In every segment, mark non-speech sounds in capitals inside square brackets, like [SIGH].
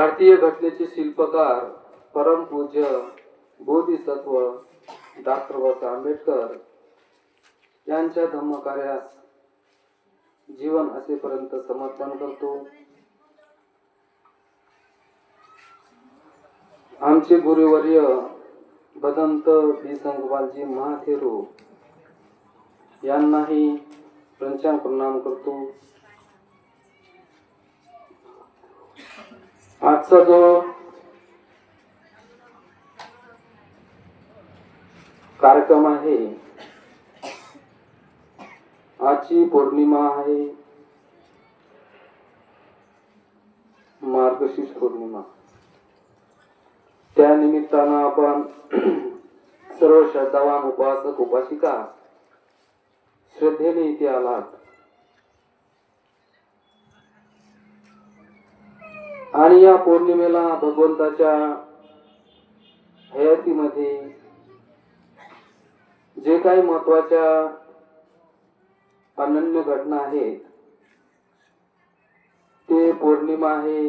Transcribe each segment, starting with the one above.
भारतीय घटनेचे शिल्पकार परमपूज्य बोधिसत्व डॉक्टर बाबासाहेब आंबेडकर यांच्या धम्मकार्यास जीवन असेपर्यंत समर्पण करतो. आमचे गुरुवर्य भदंत बी संगोपालजी महाथेरो यांनाही प्रंचान प्रणाम करतो. आजचा जो कार्यक्रम आहे आजची पौर्णिमा आहे मार्गशीर्ष पौर्णिमा. त्या निमित्तानं आपण [CLEARS THROAT] सर्व श्रद्धावान उपासक उपासिका श्रद्धेने इथे आलात. आणि या पौर्णिमेला भगवंताच्या हयातीमध्ये जे काही महत्त्वाच्या अनन्य घटना आहेत ते पौर्णिमा आहे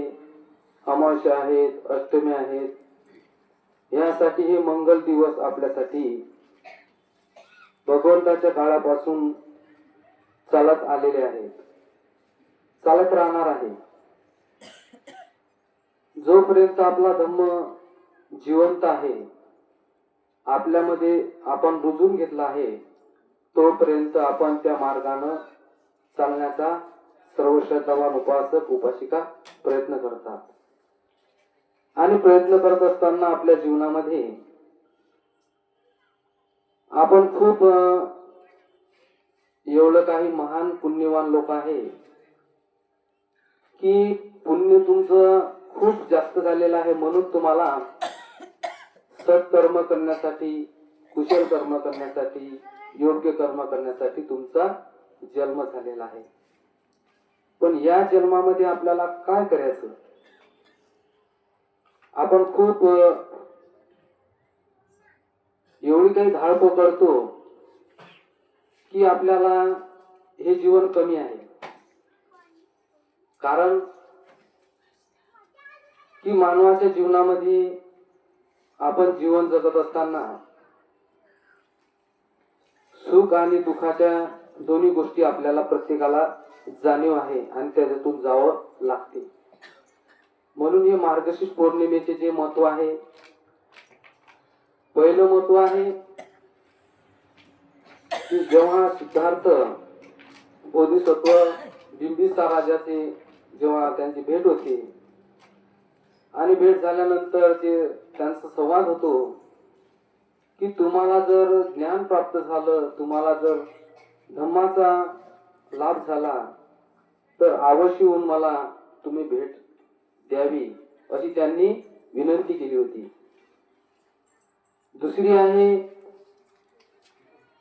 अमावस्या आहेत अष्टमी आहेत यासाठी हे मंगल दिवस आपल्यासाठी भगवंताच्या काळापासून चालत आलेले आहेत. चालत राहणार आहे. जोपर्यंत आपला धम्म जिवंत आहे आपल्यामध्ये आपण रुजून घेतला आहे तोपर्यंत आपण त्या मार्गानं चालण्याचा सर्व श्रद्धावान उपासक उपासिका प्रयत्न करतात. आणि प्रयत्न करत असताना आपल्या जीवनामध्ये आपण खूप एवढं काही महान पुण्यवान लोक आहे की पुण्य तुमचं खूप जास्त झालेला आहे म्हणून तुम्हाला सत्कर्म करण्यासाठी कुशल कर्म करण्यासाठी योग्य कर्म करण्यासाठी तुमचा जन्म झालेला आहे. पण या जन्मामध्ये आपल्याला काय करायचं? आपण खूप एवढी काही धाडपो करतो की आपल्याला हे जीवन कमी आहे. कारण की मानवाच्या जीवनामध्ये आपण जीवन जगत असताना सुख आणि दुःखाच्या दोन्ही गोष्टी आपल्याला प्रत्येकाला जाणीव आहे आणि त्याच्यातून जावं लागते. म्हणून हे मार्गशीर्ष पौर्णिमेचे जे महत्त्व आहे पहिलं महत्त्व आहे की जेव्हा सिद्धार्थ बोधिसत्व बिंबिसा राजाचे जेव्हा त्यांची भेट होते आणि भेट झाल्यानंतर जे त्यांचा संवाद होतो की तुम्हाला जर ज्ञान प्राप्त झालं तुम्हाला जर धम्माचा लाभ झाला तर अवश्य होऊन मला तुम्ही भेट द्यावी अशी त्यांनी विनंती केली होती. दुसरी आहे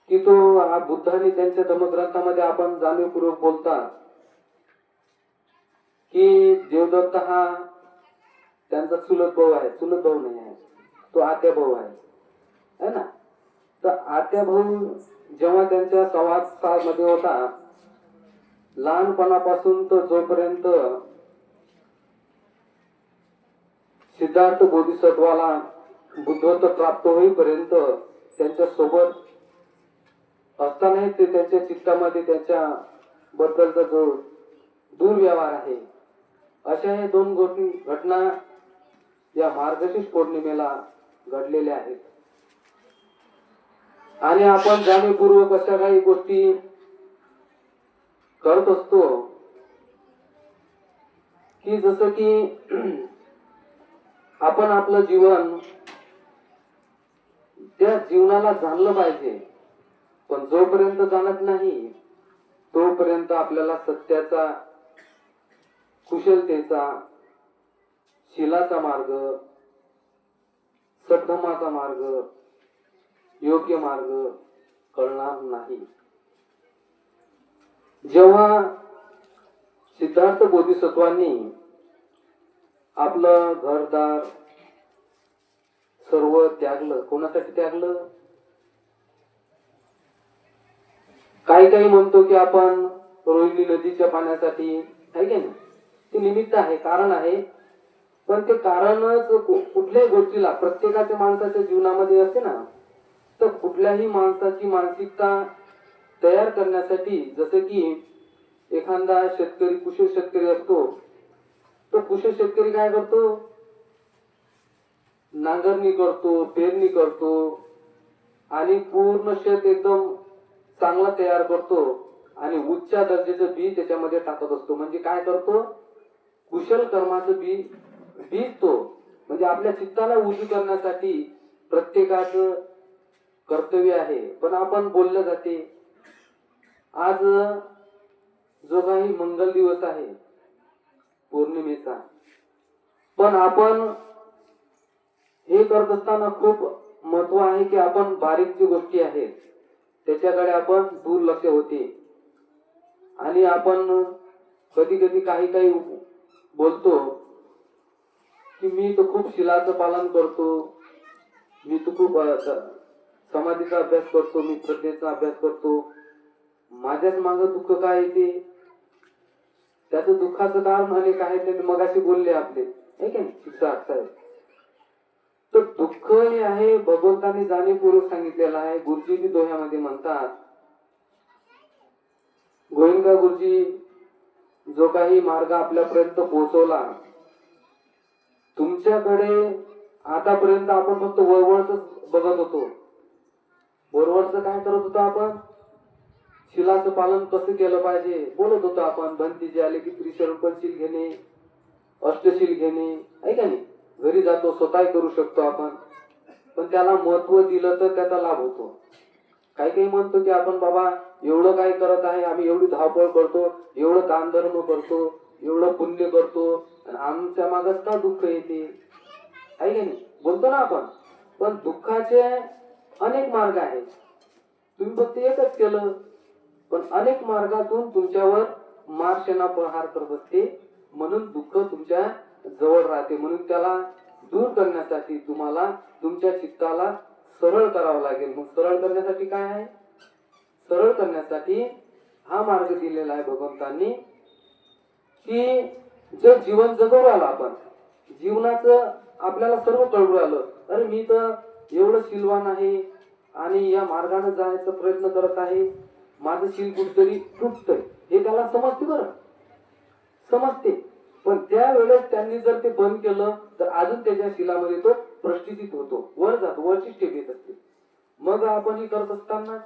की तो हा बुद्धाने त्यांच्या धमग्रंथामध्ये आपण जाणीवपूर्वक बोलतात की देवदत्त हा त्यांचा चुलत भाऊ आहे चुलत भाऊ नाही आहे. तो आत्या भाऊ आहे. है ना? तर आत्या भाऊ जेव्हा त्यांच्या संवादमध्ये होता लहानपणापासून तर जोपर्यंत सिद्धार्थ बोधिसत्वाला बुद्धत्व प्राप्त होईपर्यंत त्यांच्यासोबत असतानाही ते त्यांच्या चित्तामध्ये त्याच्या बद्दलचा जो दुर्व्यवहार आहे अशा हे दोन गोष्टी घटना या मार्गशीर्ष पौर्णिमेला घडलेल्या आहेत. आणि आपण जाणीवपूर्वक अशा काही गोष्टी करत असतो की जसं की [CLEARS THROAT] आपण आपलं जीवन त्या जीवनाला जाणलं पाहिजे पण जोपर्यंत जाणत नाही तोपर्यंत आपल्याला सत्याचा कुशलतेचा शिलाचा मार्ग सद्धमाचा मार्ग योग्य मार्ग कळणार नाही. जेव्हा सिद्धार्थ बोधिसत्वांनी आपलं घरदार सर्व त्यागलं कोणासाठी त्यागलं? काही काही म्हणतो की आपण रोहिणी नदीच्या पाण्यासाठी आहे की नाही? ते निमित्त आहे कारण आहे पण ते कारणच कुठल्याही गोष्टीला प्रत्येकाच्या माणसाच्या जीवनामध्ये असते ना तर कुठल्याही माणसाची मानसिकता तयार करण्यासाठी जसं की एखादा शेतकरी कुशल शेतकरी असतो तो कुशल शेतकरी काय करतो? नांगरणी करतो पेरणी करतो आणि पूर्ण शेत एकदम चांगला तयार करतो आणि उच्च दर्जाचं बी त्याच्यामध्ये टाकत असतो. म्हणजे काय करतो? कुशल कर्माचं बी भिजतो. म्हणजे आपल्या चित्ताला उजू करण्यासाठी प्रत्येकाचं कर्तव्य आहे. पण आपण बोललं जाते आज जो काही मंगल दिवस आहे पौर्णिमेचा. पण आपण हे करत असताना खूप महत्त्व आहे की आपण बारीक जी गोष्टी आहेत त्याच्याकडे आपण दुर्लक्ष होते. आणि आपण कधी कधी काही काही बोलतो की मी तर खूप शिलाचं पालन करतो. मी तर खूप समाधीचा अभ्यास करतो मी प्रज्ञेचा अभ्यास करतो. माझ्याच माग दुःख काय येते त्याचं दुःखाचं कारण अनेक आहे ते मगाशी बोलले आपले. नाही? शिक्षक साहेब तर दुःख हे आहे भगवंताने जाणीवपूर्वक सांगितलेलं आहे. गुरुजी बी दोह्यामध्ये म्हणतात गोविंदा गुरुजी जो काही मार्ग आपल्यापर्यंत पोहोचवला तुमच्याकडे आतापर्यंत आपण फक्त वरवरच बघत होतो. वरवरचं काय करत होतो आपण? शिलाचं पालन कसं केलं पाहिजे? बोलत होतो आपण भंतीचे आले की त्रिशरूपशील घेणे अष्टशील घेणे आहे का नाही? घरी जातो स्वतः करू शकतो आपण. पण त्याला महत्त्व दिलं तर त्याचा लाभ होतो. काही काही म्हणतो की आपण बाबा एवढं काय करत आहे आम्ही एवढी धावपळ करतो एवढं दानधर्म करतो एवढं पुण्य करतो आणि आमच्या मागच का दुःख येते. आहे की नाही? बोलतो ना आपण. पण दुःखाचे अनेक मार्ग आहेत. तुम्ही फक्त एकच केलं पण अनेक मार्गातून तुमच्यावर मार्शना प्रहार करत असते म्हणून दुःख तुमच्या जवळ राहते. म्हणून त्याला दूर करण्यासाठी तुम्हाला तुमच्या चित्ताला सरळ करावं लागेल. मग सरळ करण्यासाठी काय आहे? सरळ करण्यासाठी हा मार्ग दिलेला आहे भगवंतांनी. की जर जीवन जगू राहिलो आपण जीवनाचं आपल्याला सर्व कळू राहिलं अरे मी तर एवढं शिलवान आहे आणि या मार्गाने जायचा प्रयत्न करत आहे माझं शील कुठतरी तुटतंय हे त्याला समजते बरं. समजते. पण त्यावेळेस त्यांनी जर ते बंद केलं तर अजून त्याच्या शिलामध्ये तो प्रश्चित होतो वर जातो वरची स्टेप येत असते. मग आपण हे करत असताना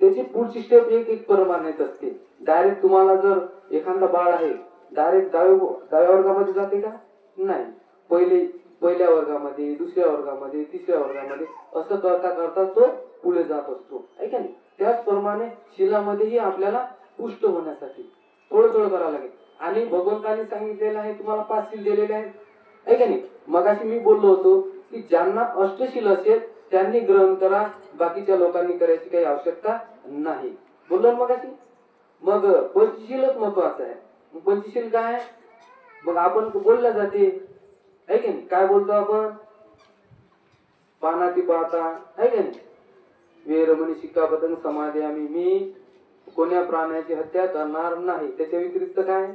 त्याची पुढची स्टेप एक एक प्रमाणे असते. डायरेक्ट तुम्हाला जर एखादा बाळ आहे डायरेक्ट दहाव्या दहाव्या वर्गामध्ये जाते का? नाही. पहिले पहिल्या वर्गामध्ये दुसऱ्या वर्गामध्ये तिसऱ्या वर्गामध्ये असं करता करता तो पुढे जात असतो. आहे नाही? त्याचप्रमाणे शिलामध्येही आपल्याला पुष्ट होण्यासाठी थोडं थोडं करावं लागेल. आणि भगवंताने सांगितलेलं आहे तुम्हाला पाच शील दिलेले आहेत. आहे नाही? मगाशी मी बोललो होतो की ज्यांना अष्टशील असेल त्यांनी ग्रहण करा बाकीच्या लोकांनी करायची काही आवश्यकता नाही. बोललो ना मगाशी? मग पंचशीलच महत्वाचं आहे. पंचशील काय आहे? मग आपण बोलल्या जाते. आहे की नाही? काय बोलतो आपण? पानाती पाहता. आहे की नाही? वेरमणी शिक्कापतंग समाधी आम्ही मी कोण्या प्राण्याची हत्या करणार नाही. त्याच्या व्यतिरिक्त काय?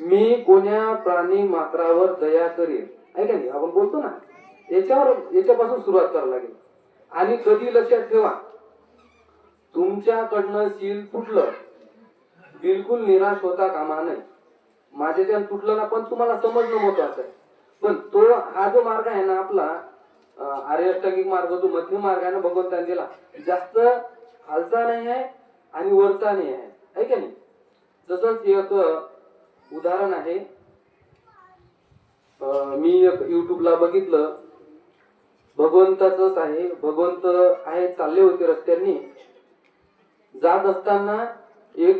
मी कोण्या प्राणी मात्रावर दया करेल आहे का नाही? आपण बोलतो ना. याच्यावर याच्यापासून सुरुवात करावी लागेल. आणि कधी लक्षात ठेवा तुमच्याकडनं शील तुटलं बिलकुल निराश होता कामा नये. माझ्याच्यानं तुटलं ना पण तुम्हाला समजणं महत्वाचं आहे. पण तो हा जो मार्ग आहे ना आपला आर्यष्टांगिक मार्ग जो मध्यम मार्ग आहे ना भगवंताने दिला जास्त खालचा नाही आहे आणि वरचा नाही आहे. का नाही? जसंच एक उदाहरण आहे. मी एक युट्यूबला बघितलं. भगवंताचंच आहे. भगवंत आहे चालले होते रस्त्यांनी. जात असताना एक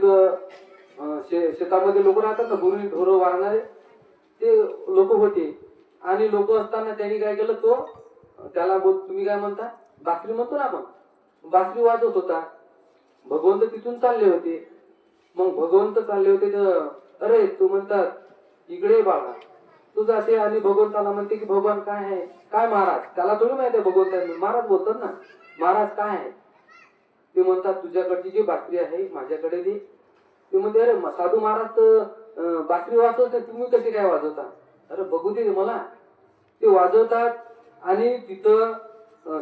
शे- शेतामध्ये लोक राहतात ना गुरु ढोरं वाढणारे ते लोक होते. आणि लोक असताना त्यांनी काय केलं तो त्याला बोल तुम्ही काय म्हणता? बासरी म्हणतो ना आपण. बासरी वाजवत होता. भगवंत तिथून चालले होते. मग भगवंत चालले होते तर अरे तू म्हणतात इकडे बाळा. तू जाते आणि भगवंताला म्हणते की भगवान काय आहे? काय महाराज? त्याला थोडी माहिती आहे भगवंतांनी महाराज बोलतात ना महाराज काय आहे? ते म्हणतात तुझ्याकडची जी बासरी आहे माझ्याकडे दे. ते म्हणते अरे साधू महाराज तर बासरी वाजवत तुम्ही कशी काय वाजवता? अरे बघू दे मला. ते वाजवतात आणि तिथं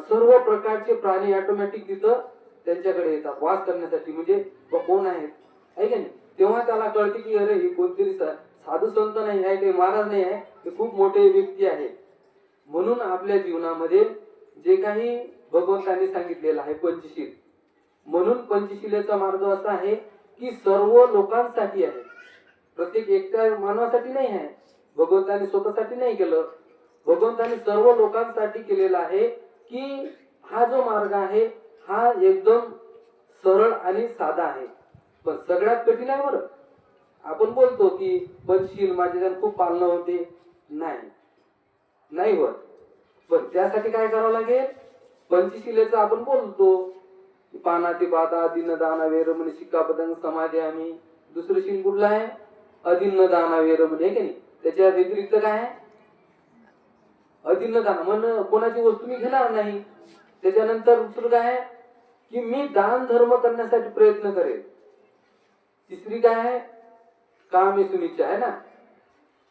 सर्व प्रकारचे प्राणी ऑटोमॅटिक तिथं त्यांच्याकडे येतात वास करण्यासाठी. म्हणजे कोण आहेत आहे की नाही? तेव्हा त्याला कळते की अरे ही कोणतरी साधू संत नाही आहे काही महाराज नाही आहे ते खूप मोठे व्यक्ती आहे. म्हणून आपल्या जीवनामध्ये जे काही भगवंतांनी सांगितलेलं आहे पंचशील. म्हणून पंचशिलेचा मार्ग असा आहे की सर्व लोकांसाठी आहे. प्रत्येक एकट्या मानवासाठी नाही आहे. भगवंताने स्वतःसाठी नाही केलं. भगवंतांनी सर्व लोकांसाठी केलेला आहे की हा जो मार्ग आहे हा एकदम सरळ आणि साधा आहे. पण सगळ्यात कठीण आहे बरं. आपण बोलतो की बनशील माझ्या खूप पालन होते. नाही. नाही होत. पण त्यासाठी काय करावं लागेल? पंचशिलेचं आपण बोलतो. पानाती पाता दिन दाना वेरमणी शिक्कापदंग समाधी आम्ही. दुसरं शील कुठलं आहे? अदिन्न दाना वेरमणी आहे की नाही? त्याच्या व्यतिरिक्त काय आहे? अधिन्न दान. म्हण कोणाची वस्तू मी घेणार नाही. त्याच्यानंतर दुसरं काय आहे? की मी दान धर्म करण्यासाठी प्रयत्न करेल तिसरी काय आहे? काम सुनिच्छा आहे ना?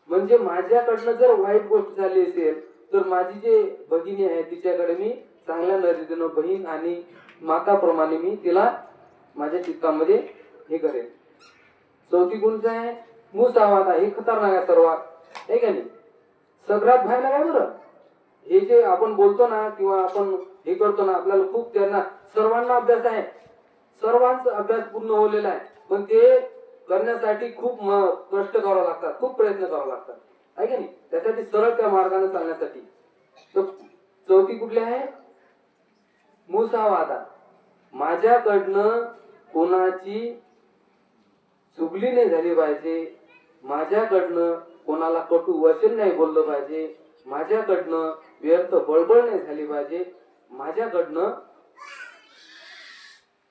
म्हणजे माझ्याकडनं जर वाईट गोष्ट झाली असेल तर माझी जे भगिनी आहे तिच्याकडे मी चांगल्या नजरेनं बहीण आणि माताप्रमाणे मी तिला माझ्या चित्तामध्ये हे करेन. चौथी गुण आहे मुसावाद आहे हे खतरनाक आहे सर्वात. आहे का नाही? सगळ्यात भयानक आहे बरं. हे जे आपण बोलतो ना किंवा आपण हे करतो ना आपल्याला खूप त्यांना सर्वांना अभ्यास आहे. सर्वांचा अभ्यास पूर्ण होलेला आहे. पण ते करण्यासाठी खूप कष्ट करावं लागतात खूप प्रयत्न करावं लागतात. आहे का नाही? त्यासाठी सरळ त्या मार्गाने चालण्यासाठी. तर चौथी कुठली आहे? मुसावादा. माझ्याकडनं कोणाची चुगली नाही झाली पाहिजे माझ्याकडनं कोणाला कटू वचन नाही बोललं पाहिजे माझ्याकडनं व्यर्थ बळबळ नाही झाली पाहिजे माझ्याकडनं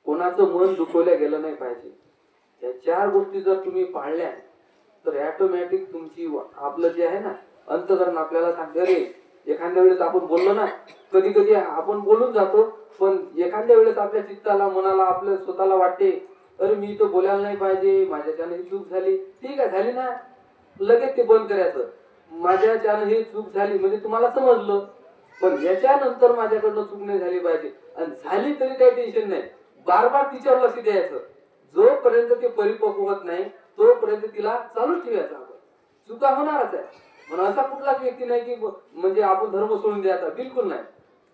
कोणाचं मन दुखवल्या गेलं नाही पाहिजे. या चार गोष्टी जर तुम्ही पाळल्या तर ऑटोमॅटिक तुमची आपलं जे आहे ना अंतकरण आपल्याला सांगते अरे एखाद्या वेळेस आपण बोललो ना कधी कधी आपण बोलून जातो पण एखाद्या वेळेस आपल्या चित्ताला मनाला आपल्या स्वतःला वाटते अरे मी तो बोलायला नाही पाहिजे माझ्याच्यानं ही चूक झाली. ठीक आहे झाली ना लगेच ते बंद करायचं. माझ्याच्यानं ही चूक झाली म्हणजे तुम्हाला समजलं पण याच्यानंतर माझ्याकडनं चूक नाही झाली पाहिजे. आणि झाली तरी काही टेन्शन नाही. बार बार तिच्यावर लक्ष द्यायचं. जोपर्यंत ते परिपक्व होत नाही तोपर्यंत तिला चालूच ठेवायचं आपण. चुका होणारच आहे. पण असा कुठलाच व्यक्ती नाही की म्हणजे आपण धर्म सोडून द्यायचा. बिलकुल नाही.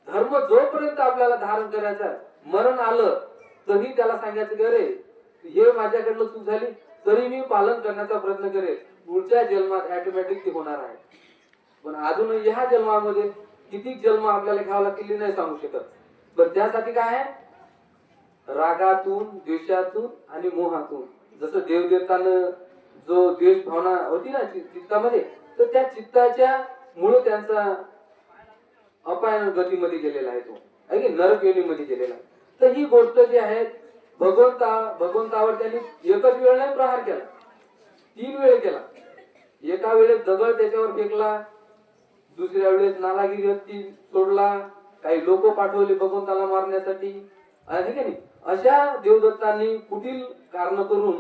धर्म जोपर्यंत आपल्याला धारण करायचा मरण आलं तरी त्याला सांगायचं की अरे हे माझ्याकडनं चूक झाली तरी मी पालन करण्याचा प्रयत्न करेल. पुढच्या जन्मात ऍटोमॅटिक ते होणार आहे. पण अजून ह्या जन्मामध्ये किती जन्म आपल्याला घ्यावं लागतील नाही सांगू शकत. पण त्यासाठी काय आहे? रागातून द्वेषातून आणि मोहातून. जसं देवदेवतानं जो द्वेष भावना होती ना चि- चित्तामध्ये तर त्या चित्ताच्या मुळे त्यांचा अपायन गतीमध्ये गेलेला आहे तो. आहे नरक योनीमध्ये गेलेला आहे. तर ही गोष्ट जी आहे भगवंता भगवंतावर त्यांनी एकच वेळ नाही प्रहार केला. तीन वेळ केला. एका वेळेस दगड त्याच्यावर फेकला दुसऱ्या वेळेस नालागिरी सोडला काही लोक पाठवले भगवंताला मारण्यासाठी. आहे की नाही? अशा देवदत्तांनी कुठील कारण करून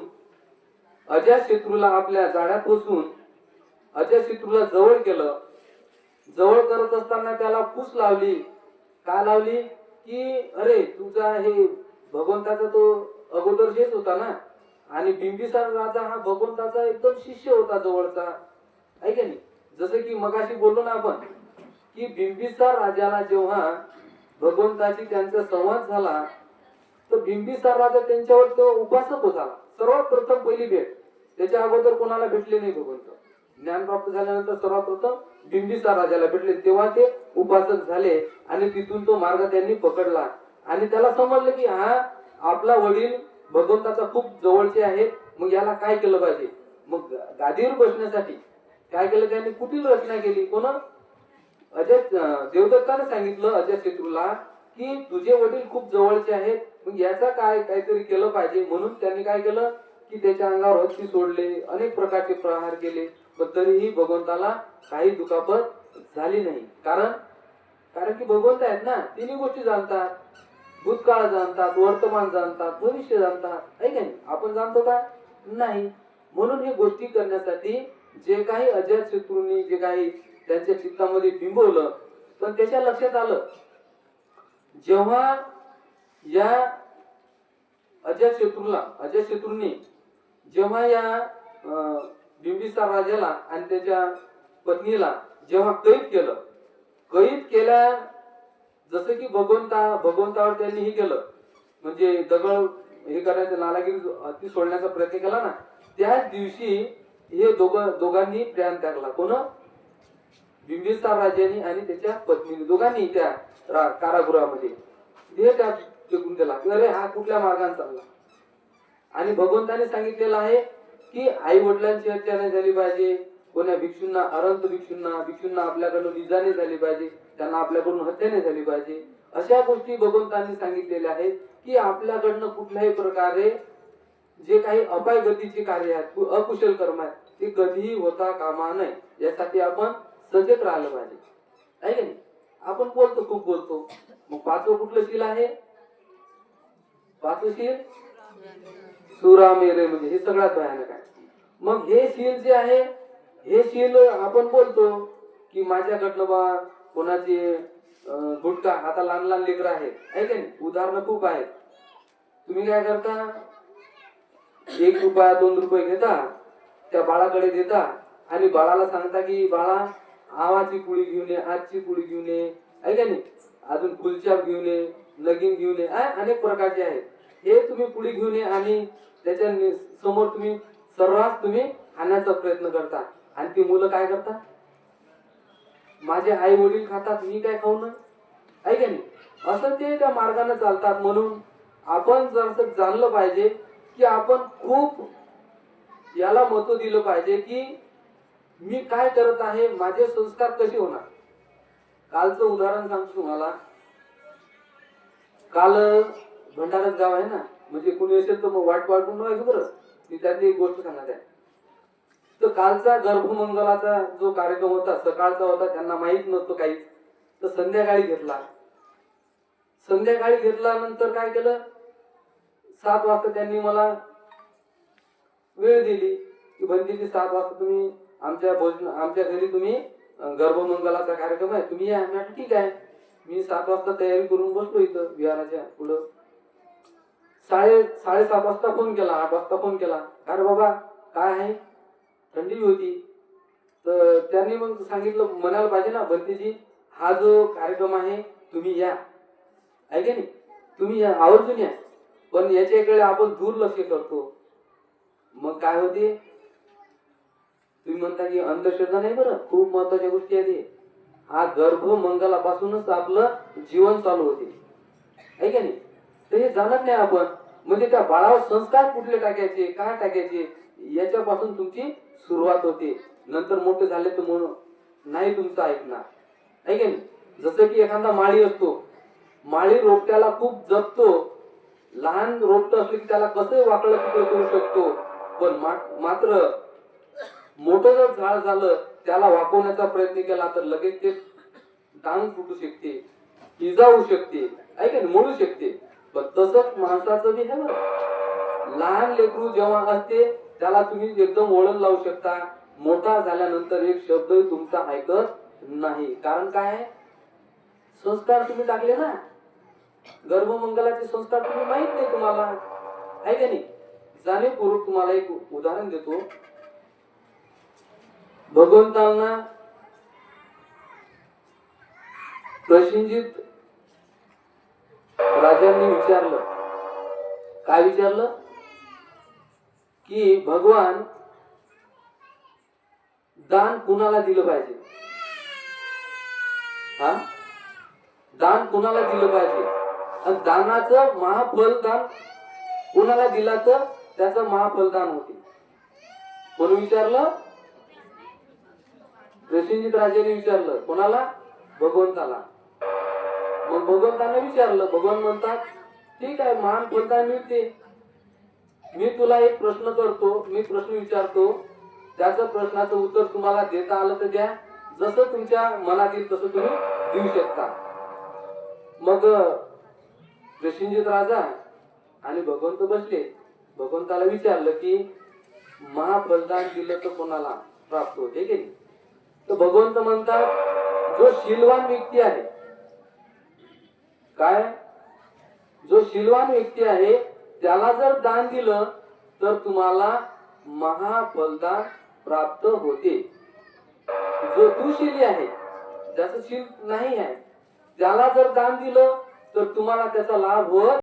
अजय शत्रूला आपल्या जाळ्यात बसून अजय शत्रूला जवळ केलं. जवळ करत असताना त्याला फूस लावली. का लावली? की अरे तुझा हे भगवंताचा तो अगोदर हेच होता ना? आणि बिंबिसार राजा हा भगवंताचा एकदम शिष्य होता जवळचा. आहे का नाही? जसं की मगाशी बोललो ना आपण की बिंबिसार राजाला जेव्हा भगवंताची त्यांचा संवाद झाला तर बिंबिसार राजा त्यांच्यावर तो उपासक होता. सर्वात प्रथम पहिली भेट. त्याच्या अगोदर कोणाला भेटले नाही भगवंत. ज्ञान प्राप्त झाल्यानंतर सर्वप्रथम बिंबिसार राजाला भेटले. तेव्हा ते उपासक झाले आणि तिथून तो मार्ग त्यांनी पकडला. आणि त्याला समजलं की हा आपला वडील भगवंताचा खूप जवळचे आहे मग याला काय केलं पाहिजे? मग गादीवर बसण्यासाठी काय केलं? त्यांनी कुठील रचना केली? कोण? अजय देवदत्ताने सांगितलं अजय शत्रूला की तुझे वडील खूप जवळचे आहेत. मग याचा काय काहीतरी केलं पाहिजे? म्हणून त्यांनी काय केलं? की त्याच्या अंगावर हत्ती सोडले अनेक प्रकारचे प्रहार केले. पण तरीही भगवंताला काही दुखापत झाली नाही. कारण कारण की भगवंत आहेत ना तिन्ही गोष्टी जाणतात. भूतकाळ जाणतात वर्तमान जाणतात भविष्य जाणतात. आहे नाही? आपण जाणतो का? नाही. म्हणून हे गोष्टी करण्यासाठी जे काही अजय शत्रूंनी जे काही त्यांच्या चित्तामध्ये बिंबवलं पण त्याच्या लक्षात आलं. जेव्हा या अजय शत्रूला अजय शत्रूंनी जेव्हा या बिंबिसार राजाला आणि त्याच्या पत्नीला जेव्हा कैद केलं कैद केल्या जसं की भगवंता भगवंतावर त्यांनी हे केलं म्हणजे दगड हे करायचं नालागिरी ती सोडण्याचा प्रयत्न केला ना त्याच दिवशी हे दोघ दोघांनी प्राण त्यागला कोण? बिंबिसार राजाने आणि त्याच्या पत्नीने. दोघांनी त्या कारागृहामध्ये. हे त्या फेकून दिला की अरे हा कुठल्या मार्गाने चालला? आणि भगवंताने सांगितलेलं आहे की आई वडिलांची हत्या नाही झाली पाहिजे. कोण्या भिक्षूंना अरंत भिक्षूंना भिक्षूंना आपल्याकडून इजा नाही झाली पाहिजे. त्यांना आपल्याकडून हत्या नाही झाली पाहिजे. अशा गोष्टी भगवंतांनी सांगितलेल्या आहेत की आपल्याकडनं कुठल्याही प्रकारे जे काही अपाय गतीचे कार्य आहेत अकुशल कर्म आहेत ते कधीही होता कामा नये. यासाठी आपण सजग राहिलं पाहिजे. आहे की नाही? आपण बोलतो खूप बोलतो. मग पाचवं कुठलं शील आहे? पाचवं शील म्हणजे हे सगळ्यात भयानक आहे. मग हे शील जे आहे हे शील आपण बोलतो की माझ्याकडलं बा कोणाचे गुटका गुटखा आता लहान लहान लेकरं आहेत. आहे का नाही? उदाहरणं खूप आहेत. तुम्ही काय करता? एक रुपया दोन रुपये घेता त्या बाळाकडे देता आणि बाळाला सांगता की बाळा आवाची पुळी घेऊन ये आजची पुळी घेऊन ये. आहे का नाही? अजून फुलचाप घेऊन ये लगीन घेऊन ये. अनेक प्रकारचे आहेत. हे तुम्ही पुढे घेऊन ये आणि त्याच्यासमोर तुम्ही सर्रास तुम्ही आणण्याचा प्रयत्न करता. आणि ती मुलं काय करतात? माझे आई वडील खातात मी काय खाऊ ना आहे का नाही? असं ते त्या मार्गाने चालतात. म्हणून आपण जर जाणलं पाहिजे की आपण खूप याला महत्त्व दिलं पाहिजे की मी काय करत आहे माझे संस्कार कसे होणार? कालचं उदाहरण सांगतो तुम्हाला. काल भंडारच गाव आहे ना. म्हणजे कुणी असेल तर मग वाट वाटून नव्हे बरं? मी त्यातली एक गोष्ट सांगत आहे. तर कालचा गर्भमंगलाचा जो कार्यक्रम होता सकाळचा होता त्यांना माहीत नव्हतं काहीच तर संध्याकाळी घेतला. संध्याकाळी घेतल्यानंतर काय केलं? सात वाजता त्यांनी मला वेळ दिली. की भंतीची सात वाजता तुम्ही आमच्या भोजन आमच्या घरी तुम्ही गर्भमंगलाचा कार्यक्रम आहे. तुम्ही या. म्हटलं, ठीक आहे. मी सात वाजता तयारी करून बसलो इथं. विहाराच्या पुढं. साडे साडेसात वाजता फोन केला आठ वाजता फोन केला. अरे बाबा काय आहे? थंडी होती. तर त्यांनी मग सांगितलं म्हणायला पाहिजे ना भंतीजी हा जो कार्यक्रम आहे तुम्ही या. आहे की नाही? तुम्ही या आवर्जून या. पण याच्याकडे आपण दुर्लक्ष करतो. मग काय होते? तुम्ही म्हणता की अंधश्रद्धा नाही बरं खूप महत्त्वाच्या गोष्टी आहेत हा गर्भ मंगलापासूनच आपलं जीवन चालू होते. आहे का नाही? तर हे जाणत नाही आपण. म्हणजे त्या बाळावर संस्कार कुठले टाकायचे काय टाकायचे याच्यापासून तुमची सुरुवात होते. नंतर मोठे झाले तर म्हणून नाही तुमचं ऐकणार. आहे नाही? जसं की एखादा माळी असतो. माळी रोपट्याला खूप जपतो. लहान रोपट असले की त्याला कसं वाकडं तिकडं करू शकतो. पण मा- मात्र मोठं जर झाड झालं त्याला वाकवण्याचा प्रयत्न केला तर लगेच ते टांग फुटू शकते. इजा होऊ शकते ऐक ना मोडू शकते. पण तसंच माणसाचं बी आहे ना. लहान लेकरू जेव्हा असते त्याला तुम्ही एकदम ओळख लावू शकता. मोठा झाल्यानंतर एक शब्द तुमचा ऐकत नाही. कारण काय? संस्कार तुम्ही टाकले ना. गर्भमंगलाचे संस्कार तुम्ही माहीत नाही तुम्हाला. आहे का नाही? जाणीवपूर्वक तुम्हाला एक उदाहरण देतो. भगवंतांना प्रशिंजित राजांनी विचारलं. काय विचारलं? की भगवान दान कुणाला दिलं पाहिजे? हा? दान कुणाला दिलं पाहिजे? आणि दानाचं महाफलदान कुणाला दिला तर त्याचं महाफलदान होते. कोण विचारलं? प्रसिंजित राजाने विचारलं. कोणाला? भगवंताला. मग भगवंतांना विचारलं. भगवान म्हणतात ठीक आहे महान फलदान मिळते. मी तुला एक प्रश्न करतो. मी प्रश्न विचारतो. त्याचं प्रश्नाचं उत्तर तुम्हाला देता आलं तर द्या. जसं तुमच्या मनात येईल तसं तुम्ही देऊ शकता. मग प्रसिंजित राजा आणि भगवंत बसले. भगवंताला विचारलं की महाफलदान दिलं तर कोणाला प्राप्त होते की तर भगवंत म्हणतात जो शीलवान व्यक्ती आहे काय? जो शिलवान व्यक्ती आहे त्याला जर दान दिलं तर तुम्हाला महाबलिदान प्राप्त होते. जो दुशिली आहे ज्याचं शील नाही आहे त्याला जर दान दिलं तर तुम्हाला त्याचा लाभ होत